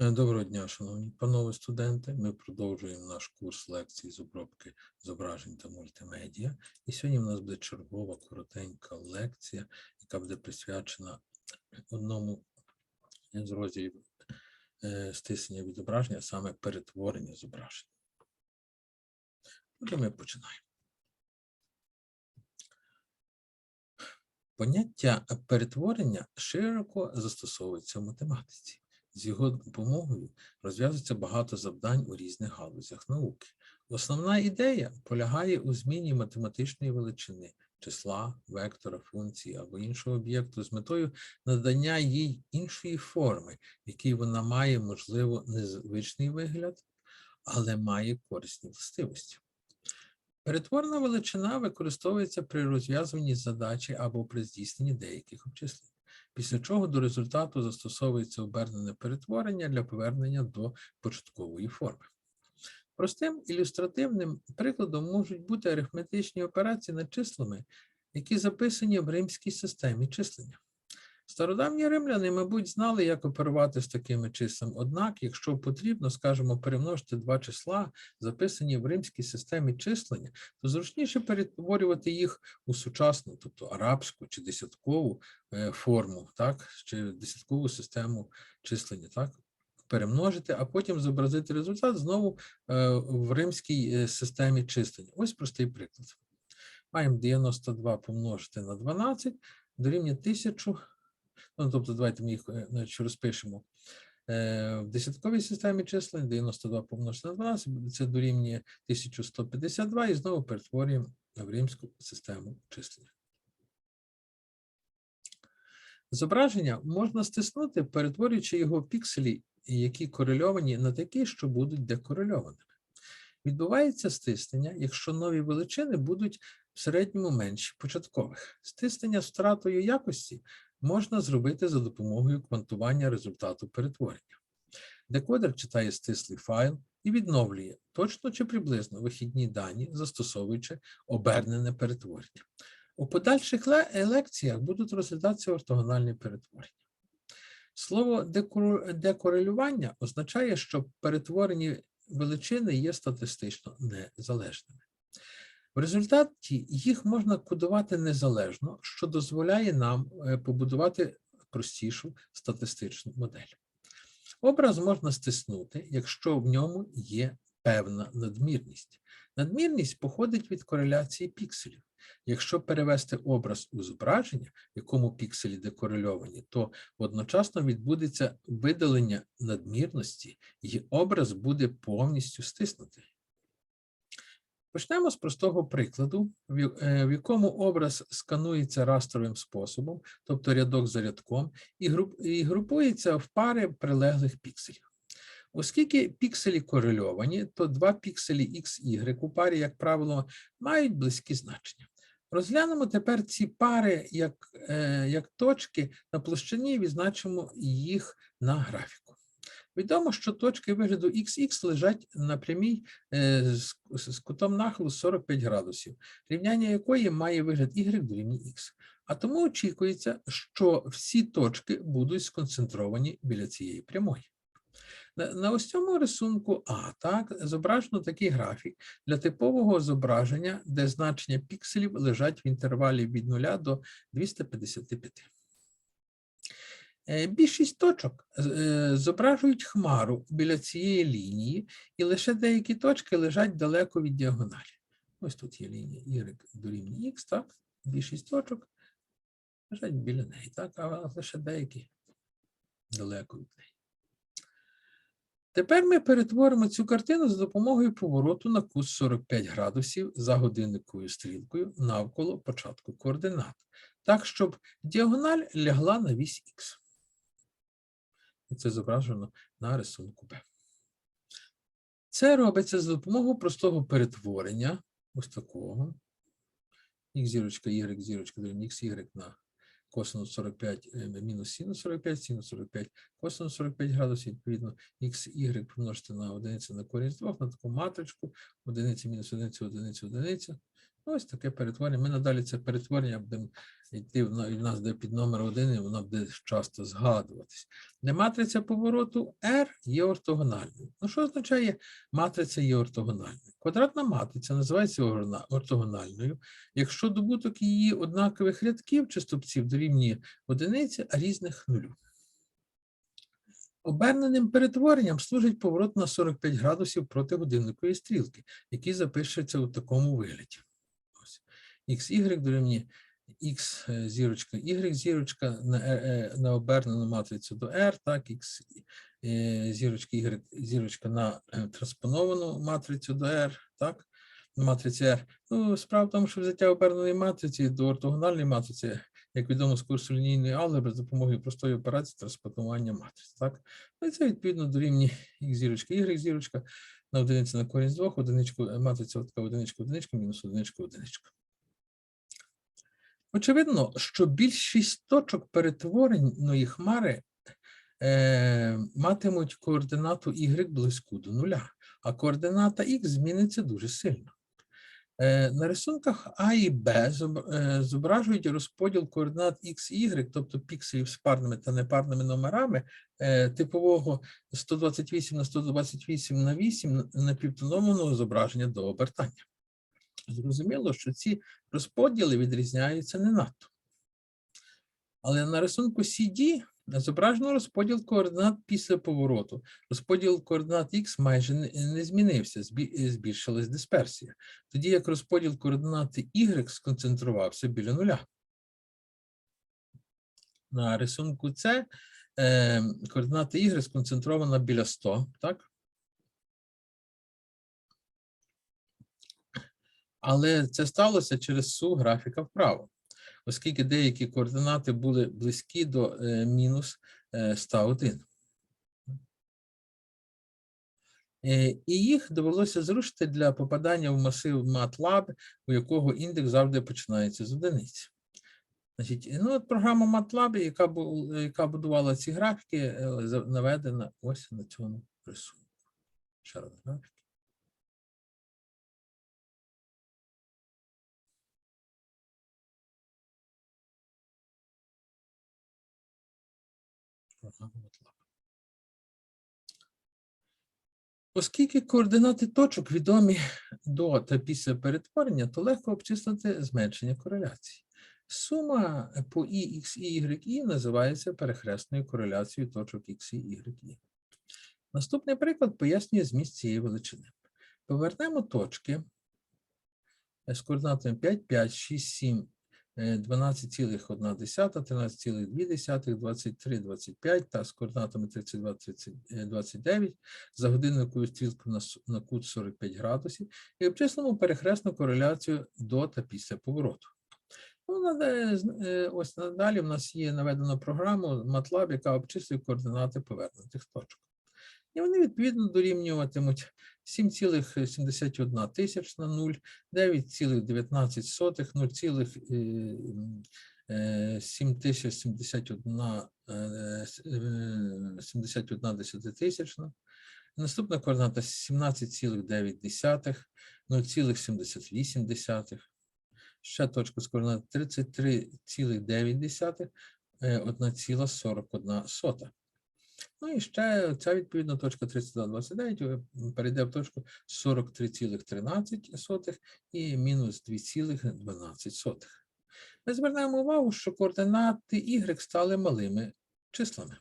Е, Доброго дня, шановні панове студенти. Ми продовжуємо наш курс лекцій з обробки зображень та мультимедіа. І сьогодні в нас буде чергова коротенька лекція, яка буде присвячена одному з розділів е, стиснення відображення, саме перетворення зображень. Отже, ми починаємо. Поняття перетворення широко застосовується в математиці. З його допомогою розв'язується багато завдань у різних галузях науки. Основна ідея полягає у зміні математичної величини числа, вектора, функції або іншого об'єкту з метою надання їй іншої форми, в якій вона має, можливо, незвичний вигляд, але має корисні властивості. Перетворена величина використовується при розв'язуванні задачі або при здійсненні деяких обчислень після чого до результату застосовується обернене перетворення для повернення до початкової форми. Простим ілюстративним прикладом можуть бути арифметичні операції над числами, які записані в римській системі числення. Стародавні римляни, мабуть, знали, як оперувати з такими числами. Однак, якщо потрібно, скажімо, перемножити два числа, записані в римській системі числення, то зручніше перетворювати їх у сучасну, тобто арабську чи десяткову е, форму, так, чи десяткову систему числення, так, перемножити, а потім зобразити результат знову е, в римській е, системі числення. Ось простий приклад. Маємо 92 помножити на 12, дорівнює 1000. Ну, тобто, давайте ми їх е, значить, розпишемо. Е, В десятковій системі числень 92 помножити на 12, буде це дорівнює 1152 і знову перетворюємо в римську систему числення. Зображення можна стиснути, перетворюючи його в пікселі, які корельовані на такі, що будуть декорельованими. Відбувається стиснення, якщо нові величини будуть в середньому менші початкових. Стиснення з втратою якості можна зробити за допомогою квантування результату перетворення. Декодер читає стислий файл і відновлює точно чи приблизно вихідні дані, застосовуючи обернене перетворення. У подальших лекціях будуть розглядатися ортогональні перетворення. Слово декорелювання означає, що перетворені величини є статистично незалежними. В результаті їх можна кодувати незалежно, що дозволяє нам е, побудувати простішу статистичну модель. Образ можна стиснути, якщо в ньому є певна надмірність. Надмірність походить від кореляції пікселів. Якщо перевести образ у зображення, в якому пікселі декорельовані, то одночасно відбудеться видалення надмірності, і образ буде повністю стиснутий. Почнемо з простого прикладу, е, в якому образ сканується растровим способом, тобто рядок за рядком, і групується в пари прилеглих пікселів. Оскільки пікселі корельовані, то два пікселі X, Y у парі, як правило, мають близькі значення. Розглянемо тепер ці пари як, е, як точки на площині і відзначимо їх на графіку. Відомо, що точки вигляду XX лежать на прямій е, з, кутом нахилу 45 градусів, рівняння якої має вигляд Y дорівнює X. А тому очікується, що всі точки будуть сконцентровані біля цієї прямої. На ось цьому рисунку А так зображено такий графік для типового зображення, де значення пікселів лежать в інтервалі від 0 до 255. Е, Більшість точок е, зображують хмару біля цієї лінії, і лише деякі точки лежать далеко від діагоналі. Ось тут є лінія Y дорівнює X, так? Більшість точок лежать біля неї, так, а лише деякі далеко від неї. Тепер ми перетворимо цю картину за допомогою повороту на кут 45 градусів за годинниковою стрілкою навколо початку координат, так, щоб діагональ лягла на вісь Х. І це зображено на рисунку Б. Це робиться за допомогою простого перетворення, ось такого. Х зірочка, Y зірочка, X, Y на косинус 45 е, мінус синус 45, синус 45, косинус 45 градусів, відповідно, X, Y помножити на одиницю на корінь з двох, на таку матричку, одиниця мінус одиниця, одиниця, одиниця. Ось таке перетворення. Ми надалі це перетворення будемо йти в нас де під номер 1, і вона буде часто згадуватись. Де матриця повороту R є ортогональною. Ну, що означає матриця є ортогональною? Квадратна матриця називається ортогональною, якщо добуток її однакових рядків чи стовпців дорівнює одиниці, а різних нулю. Оберненим перетворенням служить поворот на 45 градусів проти годинникової стрілки, який запишеться у такому вигляді. XY дорівнює X зірочка, Y зірочка на, е, е, на обернену матрицю до R, так, X е, зірочка, Y зірочка на транспоновану матрицю до R, так, на матриці R. Ну, справа в тому, що взяття оберненої матриці до ортогональної матриці, як відомо з курсу лінійної алгебри, за допомогою простої операції транспонування матриць, так. Ну, і це відповідно дорівнює X зірочка, Y зірочка на одиниці на корінь з двох, одиничку, матриця така одиничка, одиничка, мінус одиничка, одиничка. Очевидно, що більшість точок перетвореної хмари е, матимуть координату y близьку до нуля, а координата x зміниться дуже сильно. Е, на рисунках А і Б е, зображують розподіл координат x і y, тобто пікселів з парними та непарними номерами е, типового 128 на 128 на 8 напівтономного зображення до обертання. Зрозуміло, що ці розподіли відрізняються не надто. Але на рисунку CD зображено розподіл координат після повороту. Розподіл координат X майже не, змінився, збі- збільшилась дисперсія. Тоді як розподіл координати Y сконцентрувався біля нуля. На рисунку С е, координати Y сконцентрована біля 100, так? Але це сталося через су графіка вправо, оскільки деякі координати були близькі до е, мінус е, 101. Е, І їх довелося зрушити для попадання в масив MATLAB, у якого індекс завжди починається з одиниці. Значить, ну, от програма MATLAB, яка, бу- яка будувала ці графіки, е, наведена ось на цьому рисунку. Ще раз графік. Оскільки координати точок відомі до та після перетворення, то легко обчислити зменшення кореляції. Сума по і, x, і, y, і називається перехресною кореляцією точок x, і, y, і. Наступний приклад пояснює зміст цієї величини. Повернемо точки з координатами 5, 5, 6, 7, е, 12,1, 13,2, 23, 25 та з координатами 32, 30, е, 29 за годинниковою стрілкою на, кут 45 градусів і обчислимо перехресну кореляцію до та після повороту. Ну, з- е, ось надалі в нас є наведена програма MATLAB, яка обчислює координати повернутих точок. І вони відповідно дорівнюватимуть 7,71 тисячна 0, 9,19 сотих, 0,7071 71 десятитисячна. Наступна координата 17,9, 0,78. Ще точка з координат 33,9, е, 1,41 сота. Ну і ще ця відповідна точка 32,29 е, перейде в точку 43,13 і мінус 2,12. Ми звернемо увагу, що координати y стали малими числами.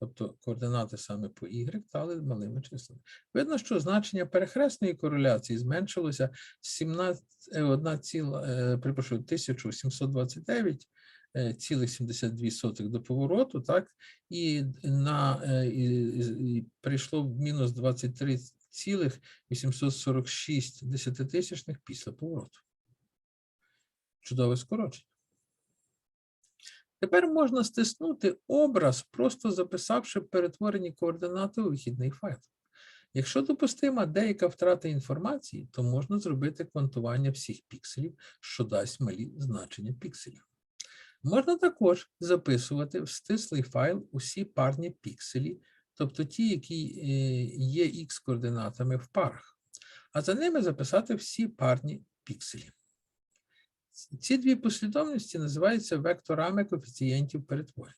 Тобто координати саме по y стали малими числами. Видно, що значення перехресної кореляції зменшилося з 17, е, 1, ціла, е, перепрошую, 1729 е, цілих 72 сотих до повороту, так, і на е, і, і, прийшло в мінус 23 цілих 846 десятитисячних після повороту. Чудове скорочення. Тепер можна стиснути образ, просто записавши перетворені координати у вихідний файл. Якщо допустима деяка втрата інформації, то можна зробити квантування всіх пікселів, що дасть малі значення пікселів. Можна також записувати в стислий файл усі парні пікселі, тобто ті, які е, є х координатами в парах, а за ними записати всі парні пікселі. Ці дві послідовності називаються векторами коефіцієнтів перетворення.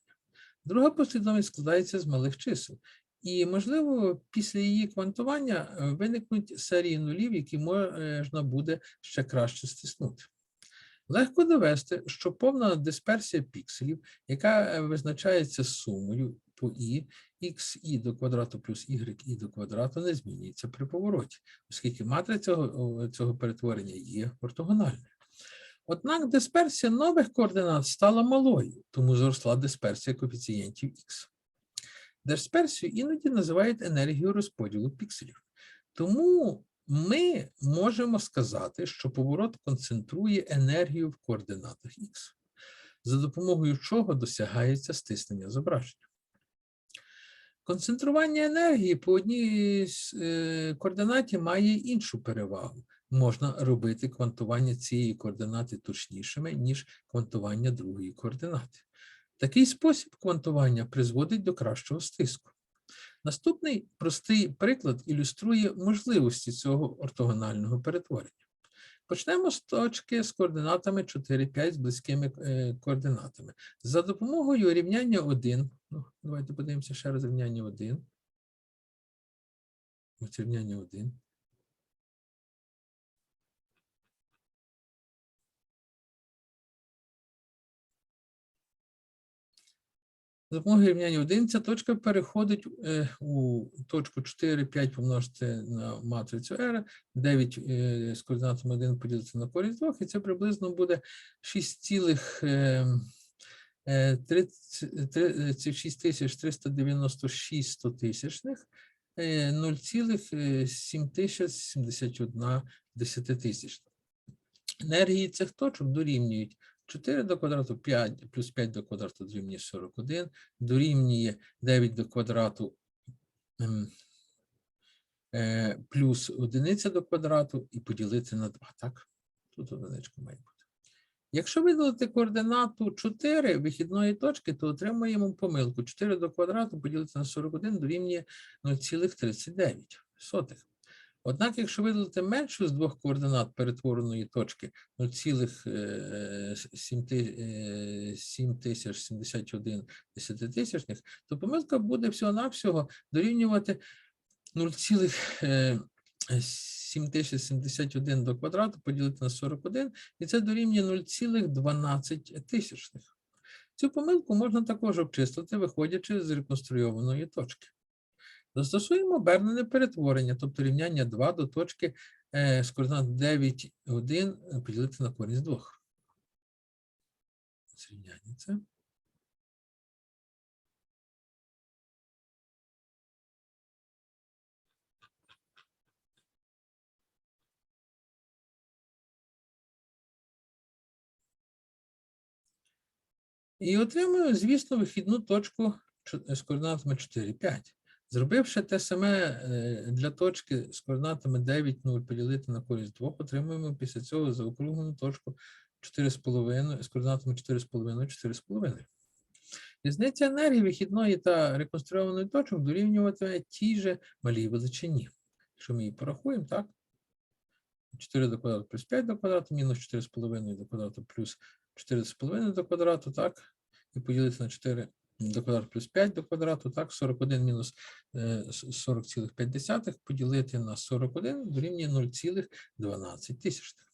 Друга послідовність складається з малих чисел. І, можливо, після її квантування е, виникнуть серії нулів, які можна буде ще краще стиснути. Легко довести, що повна дисперсія пікселів, яка е, визначається сумою по і, xi до квадрату плюс yi до квадрату не змінюється при повороті, оскільки матриця цього, цього перетворення є ортогональною. Однак дисперсія нових координат стала малою, тому зросла дисперсія коефіцієнтів х. Дисперсію іноді називають енергією розподілу пікселів. Тому ми можемо сказати, що поворот концентрує енергію в координатах х, за допомогою чого досягається стиснення зображення. Концентрування енергії по одній з е, координаті має іншу перевагу. Можна робити квантування цієї координати точнішими, ніж квантування другої координати. Такий спосіб квантування призводить до кращого стиску. Наступний простий приклад ілюструє можливості цього ортогонального перетворення. Почнемо з точки з координатами 4, 5 з близькими е, координатами. За допомогою рівняння 1, ну, давайте подивимося ще раз рівняння 1. Ось рівняння 1. За допомогою рівняння 1 ця точка переходить е, у точку 4, 5 помножити на матрицю R, 9 е, з координатами 1 поділити на користь 2, і це приблизно буде 6,6396 стотисячних, 0,7071 десятитисячна. Енергії цих точок дорівнюють 4 до квадрату 5 плюс 5 до квадрату дорівнює 41, дорівнює 9 до квадрату ем, е, плюс одиниця до квадрату і поділити на 2, так? Тут одиничка має бути. Якщо видалити координату 4 вихідної точки, то отримаємо помилку. 4 до квадрату поділити на 41 дорівнює 0,39. Однак, якщо видалити меншу з двох координат перетвореної точки 0,7071 десятитисячних, то помилка буде всього-навсього дорівнювати 0,7071 до квадрату поділити на 41, і це дорівнює 0,12 тисячних. Цю помилку можна також обчислити, виходячи з реконструйованої точки. Застосуємо обернене перетворення, тобто рівняння 2 до точки з координат 9, 1 е, поділити на корінь з 2. Зрівняння це. І отримую, звісно, вихідну точку з координатами 4, 5. Зробивши те саме е, для точки з координатами 9, 0 поділити на користь 2, отримуємо після цього заокруглену точку 4,5 з координатами 4,5, 4,5. Різниця енергії вихідної та реконструйованої точок дорівнюватиме тій же малій величині. Якщо ми її порахуємо, так? 4 до квадрату плюс 5 до квадрату, мінус 4,5 до квадрату плюс 4,5 до квадрату, так? І поділити на 4 до квадрату плюс 5 до квадрату, так, 41 мінус 40,5 поділити на 41 дорівнює 0,12 тисячних.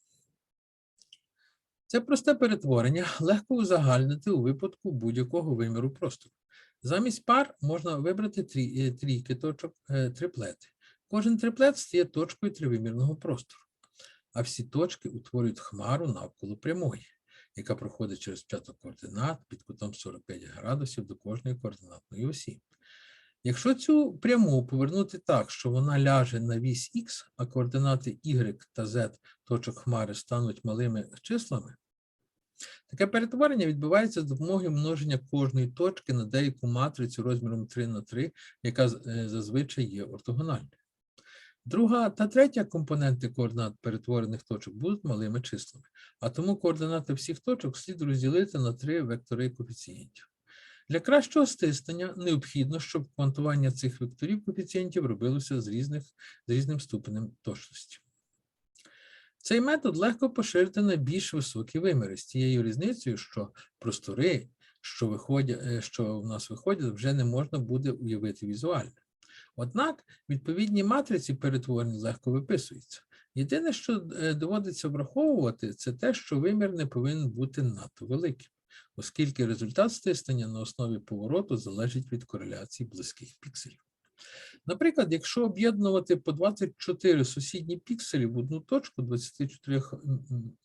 Це просте перетворення легко узагальнити у випадку будь-якого виміру простору. Замість пар можна вибрати трі, е, трійки точок, е, триплети. Кожен триплет стає точкою тривимірного простору, а всі точки утворюють хмару навколо прямої яка проходить через п'яток координат під кутом 45 градусів до кожної координатної осі. Якщо цю пряму повернути так, що вона ляже на вісь Х, а координати Y та Z точок хмари стануть малими числами, таке перетворення відбувається з допомогою множення кожної точки на деяку матрицю розміром 3 на 3, яка е, зазвичай є ортогональною. Друга та третя компоненти координат перетворених точок будуть малими числами, а тому координати всіх точок слід розділити на три вектори коефіцієнтів. Для кращого стиснення необхідно, щоб квантування цих векторів коефіцієнтів робилося з, різних, з різним ступенем точності. Цей метод легко поширити на більш високі виміри з тією різницею, що простори, що, виходять, е, що в нас виходять, вже не можна буде уявити візуально. Однак відповідні матриці перетворень легко виписуються. Єдине, що е, доводиться враховувати, це те, що вимір не повинен бути надто великим, оскільки результат стиснення на основі повороту залежить від кореляції близьких пікселів. Наприклад, якщо об'єднувати по 24 сусідні пікселі в одну точку 24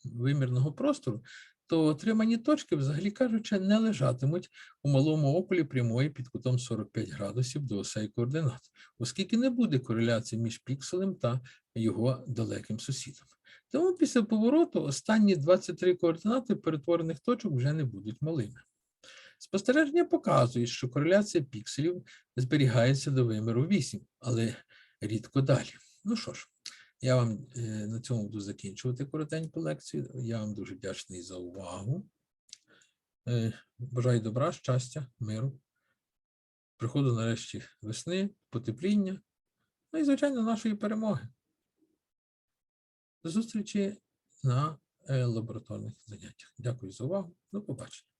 вимірного простору, то отримані точки, взагалі кажучи, не лежатимуть у малому околі прямої під кутом 45 градусів до осей координат, оскільки не буде кореляції між пікселем та його далеким сусідом. Тому після повороту останні 23 координати перетворених точок вже не будуть малими. Спостереження показують, що кореляція пікселів зберігається до виміру 8, але рідко далі. Ну що ж, я вам е, на цьому буду закінчувати коротеньку лекцію. Я вам дуже вдячний за увагу. Е, Бажаю добра, щастя, миру, приходу нарешті весни, потепління, ну і, звичайно, нашої перемоги. До зустрічі на е, лабораторних заняттях. Дякую за увагу. До побачення.